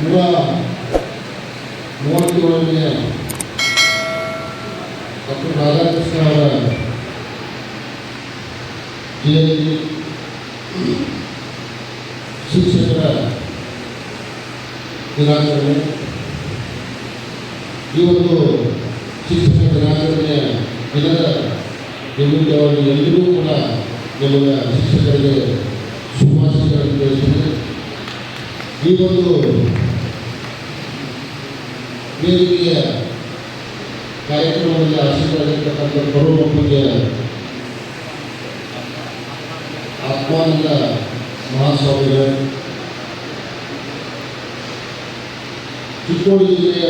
ನೂರ ಮೂವತ್ತೇಳನೇ ಡಾಕ್ಟರ್ ರಾಧಾಕೃಷ್ಣ ಅವರ ಜಯಂತಿ ಶಿಕ್ಷಕರ ದಿನಾಚರಣೆ. ಈ ಒಂದು ಶಿಕ್ಷಕ ದಿನಾಚರಣೆಯ ದಿನದ ನಿಮಿತ್ತವಾಗಿ ಎಲ್ಲರೂ ಕೂಡ ನಿಮ್ಮ ಶಿಕ್ಷಕರಿಗೆ ಶುಭಾಶಯಗಳನ್ನು ತಿಳಿಸಿದೆ ಈ ಒಂದು ವೇದಿಕೆಯ ಕಾರ್ಯಕ್ರಮದಲ್ಲಿ ಆಶೀರ್ವಾದಿರ್ತಕ್ಕಂಥ ಬರುವಪ್ಪಗೆ ಆತ್ಮಾನಂದ ಮಹಾಸ್ವಾಮಿಗಳು ಚಿಕ್ಕೋಡಿ ಜಿಲ್ಲೆಯ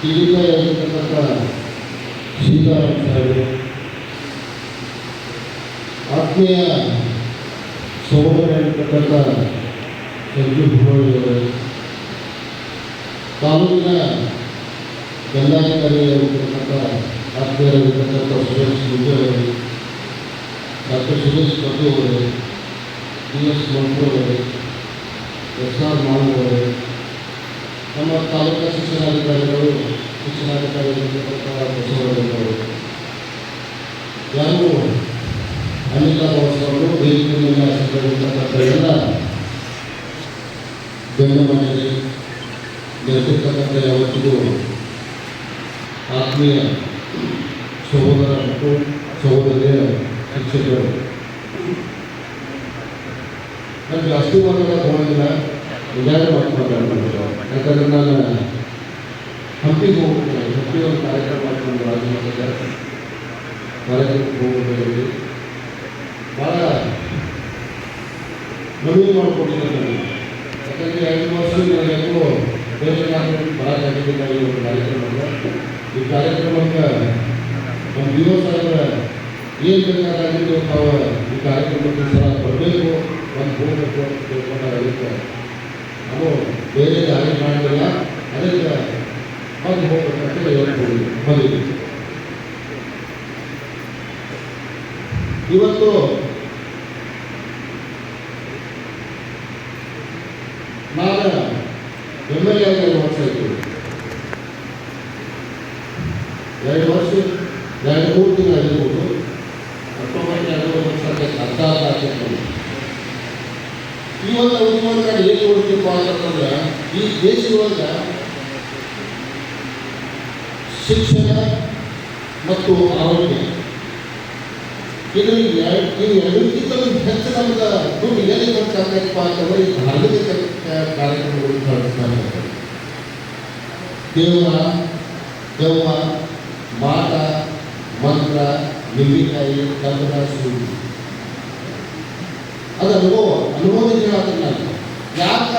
ಕಿರಿಕಾಗಿರ್ತಕ್ಕಂಥ ಸೀತಾರಾಮ ಸಾಹೇಬರು ಆತ್ಮೀಯ ಸಹೋದರರಾಗಿರ್ತಕ್ಕಂಥ ಸಂಜು ಭುವಳಿಯವರು ತಾಲೂಕಿನ ದಂಡಾಧಿಕಾರಿಯಾಗಿರ್ತಕ್ಕಂಥ ಆತ್ಮೀಯರಾಗಿರ್ತಕ್ಕಂಥ ಸುರೇಶ್ ಮುದ್ದವರು ಡಾಕ್ಟರ್ ಸುರೇಶ್ ಪ್ರಭು ಅವರು ಡಿ ಎಸ್ ಮಂಟ್ರು ಅವರು ಎಸ್ ಆರ್ ಮಾವು ಅವರು, ನಮ್ಮ ತಾಲೂಕಾ ಶಿಕ್ಷಣಾಧಿಕಾರಿಗಳು ಶಿಕ್ಷಣಾಧಿಕಾರಿಯಾಗಿರ್ತಕ್ಕಂಥ ಬಸವರಾಜವರು ಯಾರು ಅನಿತಾ ಬಸವರು ವೇದಿಕೆ ಎಲ್ಲ ಆಸಕ್ತರಿರ್ತಕ್ಕಂಥ ಎಲ್ಲ ಗಣ್ಯಮಾನ್ಯರೇ ನೆರೆದಿರ್ತಕ್ಕಂಥ ಯಾವತ್ತಿಗೂ ಆತ್ಮೀಯ ಸಹೋದರ ಮತ್ತು ಸಹೋದರಿಯ ಶಿಕ್ಷಕರು ನಾನು ಜಾಸ್ತಿ ಮಾತಾಡೋಕೆ ಹೋಗಿಲ್ಲ ನಿಜಾಗ ಮಾತಾಡ್ತಾರೆ ಯಾಕಂದ್ರೆ ನಾನು ಹಂಪಿಗೆ ಹೋಗ್ತೀನಿ ಹಂಪಿ ಒಂದು ಕಾರ್ಯಕ್ರಮ ಮಾಡ್ಕೊಂಡು ರಾಜಮಠದ ಕಾರ್ಯಕ್ರಮಕ್ಕೆ ಹೋಗೋದ್ರಲ್ಲಿ ಭಾಳ ಮನವಿ ಮಾಡ್ಕೊಂಡಿದ್ದೆ ನನಗೆ ಯಾಕಂದರೆ ಎರಡು ವರ್ಷ ನಾನು ಬೇರೆ ಕಾರ್ಯಕ್ರಮ ಈ ಒಂದು ಈ ಕಾರ್ಯಕ್ರಮಕ್ಕೆ ನಮ್ಮ ದಿವಸ ಏನು ಬೇಕಾದಾಗಿದ್ದು ತಾವು ಈ ಕಾರ್ಯಕ್ರಮಕ್ಕೆ ಸಹ ಒಂದು ಹೋಗಬೇಕು ನಾವು ಅದಕ್ಕೆ ಇವತ್ತು ನಾನು ಎಂ ಎಲ್ ಎ ಆಗಿ ಎರಡು ವರ್ಷ ಆಯಿತು ಎರಡು ವರ್ಷ ಎರಡು ಮೂರು ತಿಂಗಳು ಆಗಿರ್ಬೋದು ಅಕ್ಟೋಬರ್ ಎರಡು ವರ್ಷ ಆಗ್ತದೆ ಈ ಒಂದು ನಾನು ಏನು ನೋಡ್ತೀಪ್ಪ ಅಂತಂದ್ರೆ, ಈ ದೇಶದೊಳಗೆ ಶಿಕ್ಷಣ ಮತ್ತು ಆರೋಗ್ಯ. ಇದು ಎರಡು ಇವು ಎರಡಕ್ಕಿಂತ ಹೆಚ್ಚು ನಮ್ಗೆ ದುಡ್ಡು ಎಲ್ಲಿ ಖರ್ಚಾಗಬೇಕಪ್ಪ ಅಂತಂದ್ರೆ ಈ ಧಾರ್ಮಿಕ ಕಾರ್ಯಕ್ರಮಗಳು ಖರ್ಚಾಗ್ತದೆ ದೇವರ ದೆವ್ವ ಮಾಟ ಮಂತ್ರ, ನಿಂಬಿಕಾಯಿ ಕಬ್ಬನ ಸುಳ್ಳು ಅದು ಅನುಭವ ಅನುಭವದಿಂದ ಹೇಳತ್ತೀನಿ ನಾನು ಯಾಕ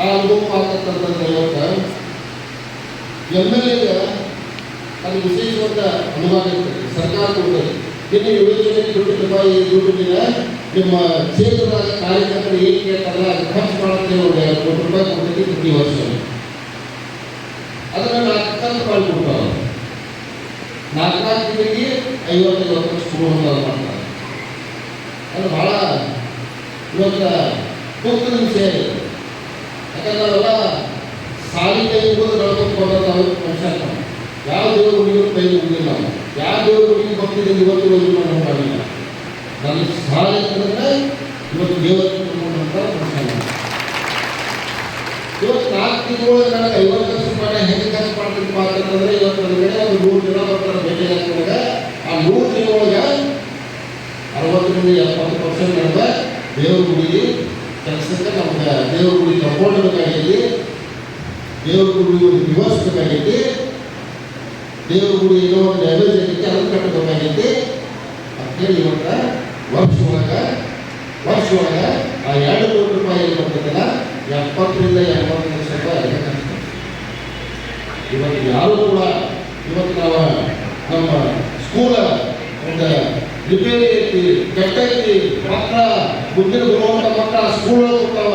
ಆ ಅನುಭವ ಆಗ್ತಕ್ಕಂಥದ್ದು ಇವತ್ತು ಎಂ ಎಲ್ ಎಗೆ ಅದು ವಿಶೇಷವಾದ ಅನುಭವ ಇರ್ತದೆ, ಸರ್ಕಾರ ಕೊಡ್ತದೆ ಇನ್ನು ಯೋಜನೆ ದುಡ್ಡು ರೂಪಾಯಿ ದುಡ್ಡಿನ ನಿಮ್ಮ ಕ್ಷೇತ್ರದ ಕಾರ್ಯಕರ್ತರು ಏನು ಕೇಳ್ತಾರಲ್ಲ, ಅದು ಖರ್ಚು ಮಾಡುತ್ತೆ ಎರಡು ಕೋಟಿ ರೂಪಾಯಿ ಕೊಡ್ತೈತಿ ಪ್ರತಿ ವರ್ಷ. ಅದನ್ನ ನಾಲ್ಕು ಕಂತು ಮಾಡಿ ಕೊಡ್ತಾರೆ. ನಾಲ್ಕು ನಾಲ್ಕು ತಿಂಗಳಿಗೆ ಐವತ್ತೈದು ಲಕ್ಷ ಕೊಡುವಂತ ಮಾಡ್ತಾರೆ. ಅದು ಭಾಳ ಇವತ್ತು ಕೂತದ ವಿಷಯ ಇದೆ ಯಾಕಂದ್ರೆ ಅವೆಲ್ಲ ಸಾಲಿ ಕೈ ಮುಗಿದು ನಡ್ಕೊಂಡು ಮನುಷ್ಯ ನಾವು. ಯಾವ ದೇವರು ಹುಡುಗಿರು ಕೈ ಹೋಗಿಲ್ಲ ಯಾವ ದೇವ್ರ ಹುಡುಗಿ ಭಕ್ತಿಯಿಂದ ಇವತ್ತು ಹೋಗಿ ನಾವು ಮಾಡಿಲ್ಲ ನನ್ನ ಸಾಲಿ ಅಂತಂದ್ರೆ ಇವತ್ತು ದೇವರ ತಗೊಂಡಂಥ ಮನುಷ್ಯ. ಇವತ್ತು ನಾಲ್ಕು ತಿಂಗಳು ನನಗೆ ಐವತ್ತು ಲಕ್ಷ ರೂಪಾಯಿ ಹೆಂಗೆ ಖರ್ಚು ಮಾಡ್ತಿದ್ಪ ಅಂತಂದ್ರೆ ಇವತ್ತು ನನ್ನ ಕಡೆ ಒಂದು ನೂರು ಜನ ಬರ್ತಾರೆ ಭೇಟಿ ಹಾಕಿದಾಗ ಆ ನೂರು ತಿಂಗಳೊಳಗೆ ಅರವತ್ತರಿಂದ ಎಪ್ಪತ್ತು ಪರ್ಸೆಂಟ್ ನಮ್ಗೆ ದೇವ್ರ ಗುಡಿಗೆ ಕೆಲಸಕ್ಕೆ ನಮ್ಗೆ ದೇವ್ರ ಗುಡಿ ತಗೊಂಡ್ಬೇಕಾಗೈತಿ ದೇವ್ರ ಗುಡಿ ಒಂದು ದಿವಸ ಬೇಕಾಗೈತಿ ಗುಡಿ ಏನೋ ಒಂದು ನೈವೇದ್ಯ ಐತಿ ಅದನ್ನು ಕಟ್ಟಬೇಕಾಗೈತಿ ಅಂತೇಳಿ ಇವಾಗ ವರ್ಷ ಒಳಗೆ ಆ ಎರಡು ಕೋಟಿ ರೂಪಾಯಿ ಏನು ಬರ್ತದಲ್ಲ ಎಪ್ಪತ್ತರಿಂದ ಎಂಬತ್ತು ಲಕ್ಷ ರೂಪಾಯಿ. ಇವತ್ತು ಯಾರು ಕೂಡ, ಇವತ್ತು ನಾವು ನಮ್ಮ ಸ್ಕೂಲ ಒಂದು ರಿಪೇರಿ ಐತಿ ಕೆಟ್ಟೈತಿ ಮಕ್ಕಳ ಮುಂದಿನ ಬರುವಂಥ ಮಕ್ಕಳ ಸ್ಕೂಲ್ ಹೋಗ್ತಾವ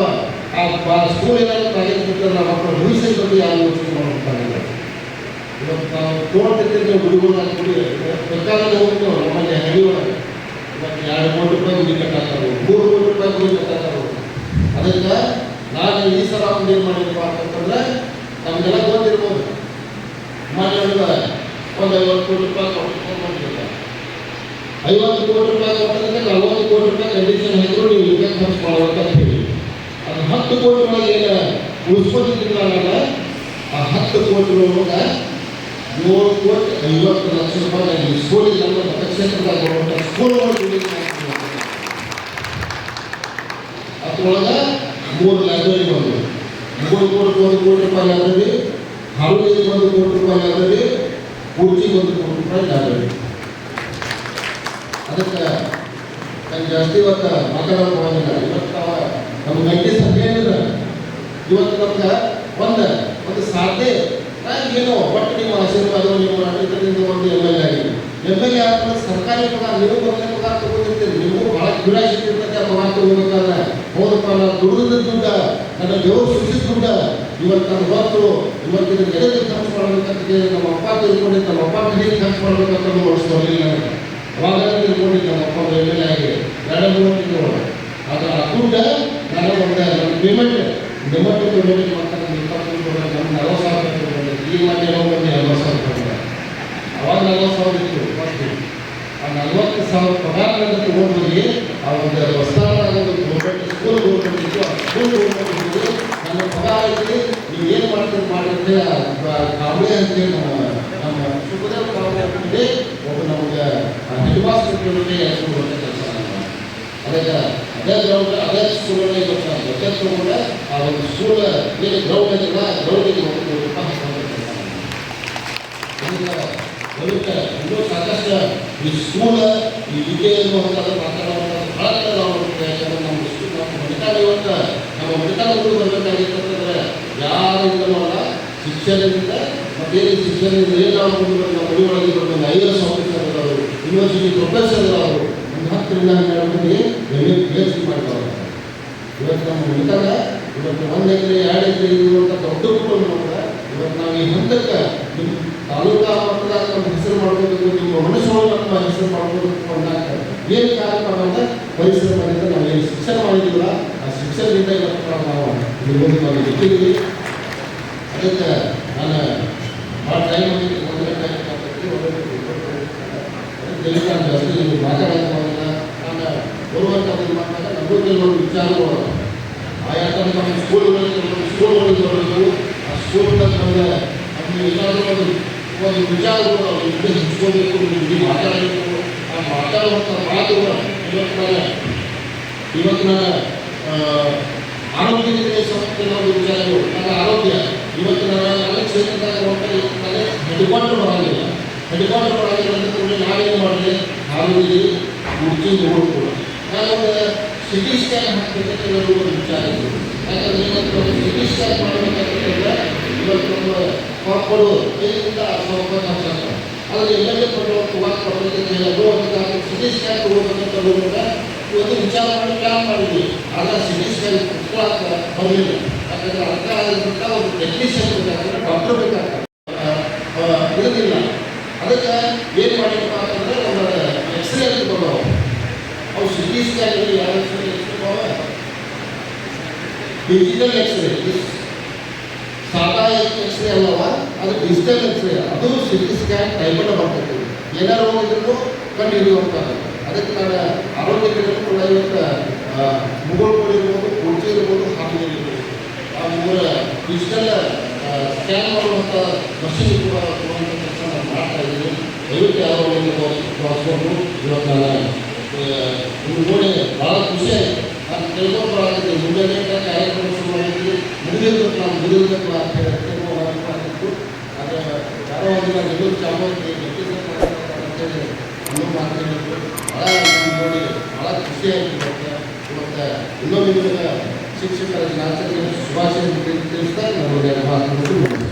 ಆ ಸ್ಕೂಲ್ ಏನಾದ್ರು ಕಾಲೇಜ್ ಬಿಟ್ಟರೆ ಮಕ್ಕಳ ಭವಿಷ್ಯದ ಬಗ್ಗೆ ಯಾವ ಯೋಚನೆ ಇವತ್ತು ನಾವು ತೋಟದಿಂದ ಹುಡುಗರಾಗಿ ಹಾಕಿ ಹೋಗ್ತೀವಿ ಹೋಗ್ತು ನಮ್ಮಲ್ಲಿ ಹಳ್ಳಿ ಒಳಗೆ ಇವತ್ತು ಎರಡು ಕೋಟಿ ರೂಪಾಯಿ ಗುಡಿ ಕಟ್ಟಾಕ್ತಾರೆ ಮೂರು ಕೋಟಿ ರೂಪಾಯಿ ಗುಡಿ ಕಟ್ಟಾಕ್ತಾರೆ ಅದಕ್ಕೆ ನಾನು ಈ ಸಲ ಒಂದು ಏನು ಮಾಡಿದಪ್ಪ ಅಂತಂದ್ರೆ ನಮಗೆಲ್ಲ ಗೊತ್ತಿರ್ಬೋದು. ಮನೆಯೊಳಗೆ ಒಂದು ಐವತ್ತು ಕೋಟಿ ರೂಪಾಯಿ ಕೊಟ್ಟು ಬಂದಿಲ್ಲ ಐವತ್ತು ಕೋಟಿ ರೂಪಾಯಿ ಕೊಟ್ಟಂದ್ರೆ ನಲವತ್ತು ಕೋಟಿ ರೂಪಾಯಿ ಕಂಡೀಷನ್ ಹಾಕಿದ್ರು ನೀವು ಇದಕ್ಕೆ ಖರ್ಚು ಮಾಡ್ಬೇಕು ಹೇಳಿ. ಅದು ಹತ್ತು ಕೋಟಿ ರೂಪಾಯಿ ಏನು ಉಳಿಸ್ಕೊತಿದ್ದಿಲ್ಲ ನಾನು ಆ ಹತ್ತು ಕೋಟಿ ಒಳಗೆ ಏಳು ಕೋಟಿ, ಐವತ್ತು ಲಕ್ಷ ರೂಪಾಯಿ ನನಗೆ ಸ್ಕೂಲಿಗೆ ನಮ್ಮ ಮತಕ್ಷೇತ್ರದಾಗ ಬರುವಂಥ ಸ್ಕೂಲ್ಗಳು ಅದ್ರೊಳಗೆ ಮೂರು ಲೈಬ್ರರಿ ಬಂದವು. ಮೂರು ಕೋಟಿ ಒಂದು ಕೋಟಿ ರೂಪಾಯಿ ಲೈಬ್ರರಿ ಹಾವೇರಿಗೆ ಒಂದು ಕೋಟಿ ರೂಪಾಯಿ ಲೈಬ್ರರಿ ಕುರ್ಚಿಗೆ ಒಂದು ಕೋಟಿ ರೂಪಾಯಿ ಲೈಬ್ರರಿ ಅದಕ್ಕೆ ನಾನು ಜಾಸ್ತಿ ಇವತ್ತು ಇವತ್ತು ನಾವು ನಮ್ಮ ಗಂಟೆ ಸಭೆ ಏನಿದೆ ಇವತ್ತು ನಮ್ಗೆ ಒಂದು ಒಂದು ಸಾಧ್ಯ ಏನೋ ಬಟ್ ನಿಮ್ಮ ಆಶೀರ್ವಾದ ನಿಮ್ಮ ಆಡಳಿತದಿಂದ ಒಂದು M L A M L A ಸರ್ಕಾರಿ ಪಗಾರ, ನೀವು ಮೊದಲೇ ಪಗಾರ ತಗೊಂಡಿರ್ತೀರಿ ನೀವು ಭಾಳ ಕ್ಯೂರಿಯಾಸಿಟಿ ಇರ್ತೈತೆ ಆ ಪಗಾರ ತಗೋಬೇಕಾದ್ರೆ ಹೌದಪ್ಪ, ನಾನು ದುಡಿದ ದುಡ್ಡ, ನನ್ನ ದೇವರು ಸುರಿಸಿದ ದುಡ್ಡ, ಇವತ್ತು ನನ್ನ ಗೊತ್ತು ಇವತ್ತು ಇದನ್ನ ಎದಕ್ಕೆ ಖರ್ಚು ಮಾಡ್ಬೇಕಂತ ನಮ್ಮ ಅಪ್ಪ ತಿಳ್ಕೊಂಡಿದ್ದು ನಮ್ಮ ಅಪ್ಪ ಹೇಗೆ ಖರ್ಚು ಮಾಡ್ಬೇಕಂತ ವರ್ಷ ಬರಲಿಲ್ಲ ನನಗೆ. ಅವಾಗ ಕೋಟಿ ನಮ್ಮ ಅಪ್ಪ ಆಗಿದೆ ಎರಡು ತಿಂಗಳು ಅದರ ಅಕೌಂಟ ದುಡ್ಡ ನಾನು ಒಂದು ನನ್ನ ಪೇಮೆಂಟ್ ನಿಮ್ಮಟ್ಟು ಪೇಮೆಂಟ್ ಮಾಡ್ತಾರೆ ನನ್ನ ಇಪ್ಪತ್ತು ಕೊಡೋದು ನಮ್ಮ ನಲವತ್ತು ಸಾವಿರ ಈ ಮತ್ತೆ ಏನೋ ನಲವತ್ತು ಸಾವಿರ ಕೊಡೋದು. ಅವಾಗ ನಲವತ್ತು ಸಾವಿರ ಇತ್ತು ಫಸ್ಟ್ ಆ ನಲವತ್ತು ಸಾವಿರ ಪಗಾರದಿಂದ ತಗೊಂಡ್ಬಂದು ಆ ಒಂದು ಹೊಸದಾದ ಒಂದು ಗೌರ್ಮೆಂಟ್ ಸ್ಕೂಲ್ ಗೌರ್ಮೆಂಟ್ ಇತ್ತು ಆ ಸ್ಕೂಲ್ ಗೌರ್ಮೆಂಟ್ ನನ್ನ ಪಗಾರ ಐತಿ ನೀವು ಏನು ಮಾಡ್ತೀರಿ ಮಾಡಿದ್ರೆ ಕಾವಳಿ ಅಂತೇಳಿ ನಮ್ಮ ನಮ್ಮ ಸುಖದೇವ್ ಕಾವಳಿ ಅಂತೇಳಿ ಒಬ್ಬ ನಮಗೆ ಎರಡು ವರ್ಷ ಕೆಲಸ ಅದಕ್ಕೆ ಅದೇ ಗ್ರೌಂಡ್ ಅದೇ ಸ್ಕೂಲಲ್ಲಿ ಇವತ್ತು ನಾನು ಬಜೆಟ್ ಆ ಒಂದು ಸ್ಕೂಲ್ ಏನು ಗ್ರೌಂಡ್ ಇದೆಯಲ್ಲ ಗ್ರೌಂಡಿಗೆ ಒಂದು ಕೋಟಿ ಇನ್ನೂ ಸಾಕಷ್ಟು ಈ ಸ್ಕೂಲ್ ಈ ವಿದ್ಯೆ ಅನ್ನುವಂಥದ್ದು ಮಾತಾಡುವಂಥದ್ದು ಭಾಳ ಕಡೆ. ಯಾಕಂದ್ರೆ ನಮ್ಮ ಮಣಿತಾಳ ಇವತ್ತು ನಮ್ಮ ಮಣಿತಾಳ ಮುಂದೆ ಬರಬೇಕಾಗಿತ್ತಂತಂದ್ರೆ ಯಾರಿಂದಲೂ ಅಲ್ಲ ಶಿಕ್ಷಣದಿಂದ ಮತ್ತೇನು ಶಿಕ್ಷಣದಿಂದ ನಾವು ನಮ್ಮ ಮನೆ ಒಳಗೆ ಬಂದು ಐ ಎಸ್ ಆಫೀಸರ್ ಅದಾರು ಯೂನಿವರ್ಸಿಟಿ ಪ್ರೊಫೆಸರ್ ಅವರು ಒಂದು ಹತ್ತರಿಂದ ಹನ್ನೆರಡು ಮಂದಿ M A P H D ಮಾಡ್ತಾರೆ. ಇವತ್ತು ನಮ್ಮ ಮಣಿತಾಳ ಇವತ್ತು ಒಂದು ಎಕರೆ, ಎರಡು ಎಕರೆ ಇರುವಂಥ ದೊಡ್ಡ ಕುಟುಂಬ ಇವತ್ತು ನಾವು ಈ ಹಂತಕ್ಕೆ ನಿಮ್ಮ ತಾಲೂಕಾ ಮಟ್ಟದಾಗ ನಮ್ಮ ಹೆಸರು ಮಾಡಬೇಕು ನಿಮ್ಮ ಮನಸ್ಸೊಳಗೆ ನಮ್ಮ ಹೆಸರು ಮಾಡಬೇಕು ಅಂದಾಗ ಏನು ಕಾರಣ ಅಂತ ಪರಿಸರ ಮಾಡಿದ್ರೆ ನಾವು ಏನು ಶಿಕ್ಷಣ ಮಾಡಿದ್ದೀವಲ್ಲ, ಆ ಶಿಕ್ಷಣದಿಂದ ಇವತ್ತು ನಾವು ಇಲ್ಲಿ ನಾವು ಇಟ್ಟಿದ್ದೀವಿ ಅದಕ್ಕೆ ನಾನು ಭಾಳ ಟೈಮ್ ಒಂದು ಗಂಟೆ ನಾನು ಜಾಸ್ತಿ ನೀವು ಮಾತಾಡೋದು ಹೋಗಿಲ್ಲ ನಾನು ಬರುವಂಥ ಒಂದು ಮಾತಾಡ ನಮಗೂ ಕೆಲವರು ವಿಚಾರಗಳು. ಆಯಾ ಥರ ನಮ್ಮ ಸ್ಕೂಲ್ಗಳಲ್ಲಿ ಸ್ಕೂಲ್ಗಳಿಗೆ ಬರಬೇಕು ಆ ಸ್ಕೂಲ್ನಲ್ಲಿ ನಮಗೆ ಏನಾದರೂ ಒಂದು ಒಂದು ವಿಚಾರಗಳು ಅವ್ರ ಜೊತೆ ಹಂಚ್ಕೋಬೇಕು ಮಾತಾಡಬೇಕು ಆ ಮಾತಾಡುವಂಥ ಮಾತುಗಳು ಇವತ್ತು ನಾನು ಇವತ್ತು ನಾನು ಆ, ಸಂಬಂಧ ಕೆಲವೊಂದು ವಿಚಾರಗಳು ನನ್ನ ಆರೋಗ್ಯ ಇವತ್ತು ನಾನು ನನ್ನ ಕ್ಷೇತ್ರದಾಗ ಆರೋಗ್ಯ ಕುರ್ಚಿ ನೋಡ್ಕೊಂಡು ನಾನು ಒಂದು ಸಿಟಿ ಸ್ಕ್ಯಾನ್ ಹಾಕಬೇಕಂತ ಕೆಲವರು ವಿಚಾರಿಸಿದರು ಯಾಕಂದ್ರೆ ಇವತ್ತು ಒಂದು ಸಿಟಿ ಸ್ಕ್ಯಾನ್ ಮಾಡಬೇಕಂತಂದ್ರೆ ಇವತ್ತು ಮಕ್ಕಳು ಇದರಿಂದ ಖರ್ಚು ಆದರೆ ಎಲ್ಲ ಕೊಟ್ಟು ಕುಮಾರ್ ಕೊಡಬೇಕಂತ ಹೇಳೋದು ಒಂದು ಸಿಟಿ ಸ್ಕ್ಯಾನ್ ತಗೋಬೇಕಂತ ಹೋದಾಗ ಇವತ್ತು ವಿಚಾರ ಮಾಡಿ ಪ್ಲಾನ್ ಮಾಡಿದ್ವಿ. ಆದರೆ ಸಿಟಿ ಸ್ಕ್ಯಾನ್ ಕುತ್ಕೊಳಕ್ಕೆ ಬರಲಿಲ್ಲ. ಯಾಕಂದ್ರೆ ಅದಕ್ಕೆ ಆದಂಥ ಒಂದು ಟೆಕ್ನಿಷಿಯನ್ ಬೇಕಾಗ್ತದೆ ಡಾಕ್ಟರ್ ಬೇಕಾಗ್ತದೆ. ಇರೋದಿಲ್ಲ. ಅದಕ್ಕೆ ಏನು ಮಾಡಿದ್ವಿ ಅಂತಂದ್ರೆ ಒಂದು ಎಕ್ಸ್ರೇ ಅಂತ ಬಂದವು ಸಿಟಿ ಸ್ಕ್ಯಾನ್ ಯಾವ x ray digital x ray ಸಾದಾ ಎಕ್ಸ್ರೇ ಅಲ್ಲವ ಅದು ಡಿಜಿಟಲ್ ಎಕ್ಸ್ರೇ ಅದು ಸಿಟಿ ಸ್ಕ್ಯಾನ್ ಟೈಮಲ್ಲಿ ಬರ್ತೈತೆ ಏನಾರು ಹೋಗಿದ್ರು ಕಂಡು ಹಿಡಿಯುವಂಥದ್ದು ಅದಕ್ಕೆ ನಾನು ಆರೋಗ್ಯ ಕೇಂದ್ರ ಕೂಡ ಇವತ್ತು ಮುಗುಳ್ಕೋಡಿ ಇರ್ಬೋದು ಕುರ್ಚಿ ಇರ್ಬೋದು ಹಾಕಿ ಇರ್ಬೋದು. ಆ ಮೂಲ ಡಿಜಿಟಲ್ ಸ್ಕ್ಯಾನ್ ಮಾಡುವಂಥ ಮಷಿನ್ ಕೂಡ ಕೊಡುವಂಥ ಕೆಲಸ ನಾನು ಮಾಡ್ತಾ ಇದ್ದೀನಿ. ದಯವಿಟ್ಟು ಯಾರೋ ಒಂದು ಬಳಸ್ಕೊಂಡು ನೋಡಿ ಭಾಳ ಖುಷಿ ಆಯಿತು ನಾನು ತಿಳ್ಕೊಂಡ್ಬರಾಗಿದ್ದೆ ಮುಂಜಾನೆ ಕಾರ್ಯಕ್ರಮ ಶುರು ಮಾಡಿದ್ವಿ ಮುಗಿದಿರ್ಬೇಕು ನಾವು ಮುಗಿದಿರ್ಬೇಕು ಅಂತ ಹೇಳಿ ಚಾಮರಾಜಿ ಅಂತೇಳಿ ಇನ್ನೂ ಮಾತಾಡಿದ್ರು ಭಾಳ ನೋಡಿ ಭಾಳ ಖುಷಿ ಆಯಿತು ಇವತ್ತು ಶಿಕ್ಷಕರ ದಿನಾಚರಣೆ ಶುಭಾಶಯ ತಿಳಿಸ್ತಾ ನಮಗೆ ಮಾತನಾಡೋದು